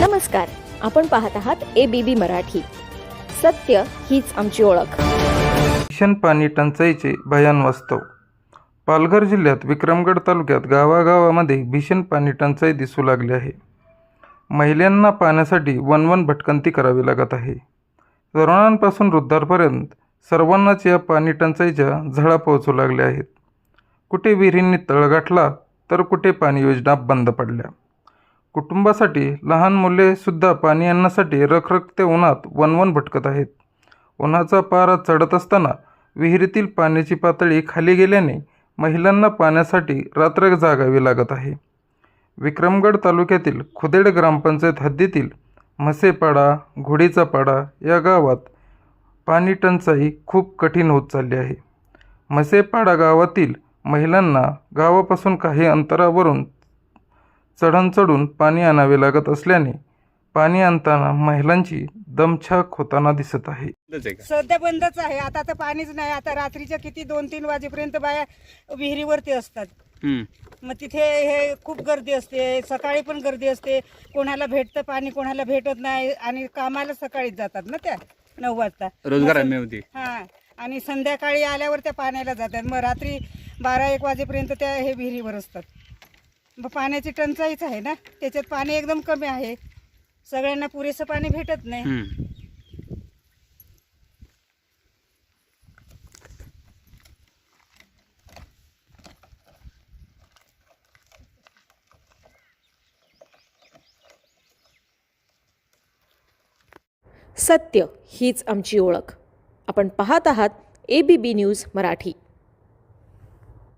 नमस्कार आपण पाहत आहात ए बी बी मराठी. सत्य हीच आमची ओळख. भीषण पाणी टंचाईचे भयान वास्तव. पालघर जिल्ह्यात विक्रमगड तालुक्यात गावागावामध्ये भीषण पाणी टंचाई दिसू लागली आहे. महिलांना पाण्यासाठी वनवन भटकंती करावी लागत आहे. तरुणांपासून वृद्धांपर्यंत सर्वांनाच या पाणी टंचाईच्या झळा पोहोचू लागल्या आहेत. कुठे विहिरींनी तळ गाठला तर कुठे पाणी योजना बंद पडल्या. कुटुंबासाठी लहान मुलेसुद्धा पाणी आणण्यासाठी रखरखते उन्हात वनवन भटकत आहेत. उन्हाचा पारा चढत असताना विहिरीतील पाण्याची पातळी खाली गेल्याने महिलांना पाण्यासाठी रात्र जागावी लागत आहे. विक्रमगड तालुक्यातील खुदेड ग्रामपंचायत हद्दीतील म्हसेपाडा घोडीचा पाडा या गावात पाणी टंचाई खूप कठीण होत चालली आहे. म्हसेपाडा गावातील महिलांना गावापासून काही अंतरावरून चढण चढून पाणी आणावे लागत असल्याने पाणी आणताना महिलांची दमछाक होताना दिसत आहे. बंदच आहे का? सध्या बंदच आहे. आता तर पाणीच नाही. आता रात्रीच्या किती दोन तीन वाजेपर्यंत बाया विहिरीवरती असतात. हम्म. मग तिथे हे खूप गर्दी असते. सकाळी पण गर्दी असते. कोणाला भेटतं पाणी कोणाला भेटत नाही. आणि कामाला सकाळीच जातात ना त्या नऊ वाजता. रोजगार हा. आणि संध्याकाळी आल्यावर त्या पाण्याला जातात. मग रात्री बारा एक वाजेपर्यंत त्या हे विहिरीवर असतात. मग पाण्याची टंचाईच आहे ना? त्याच्यात पाणी एकदम कमी आहे. सगळ्यांना पुरेसं पाणी भेटत नाही. हम्म. सत्य हीच आमची ओळख. आपण पाहत आहात A B B news Marathi.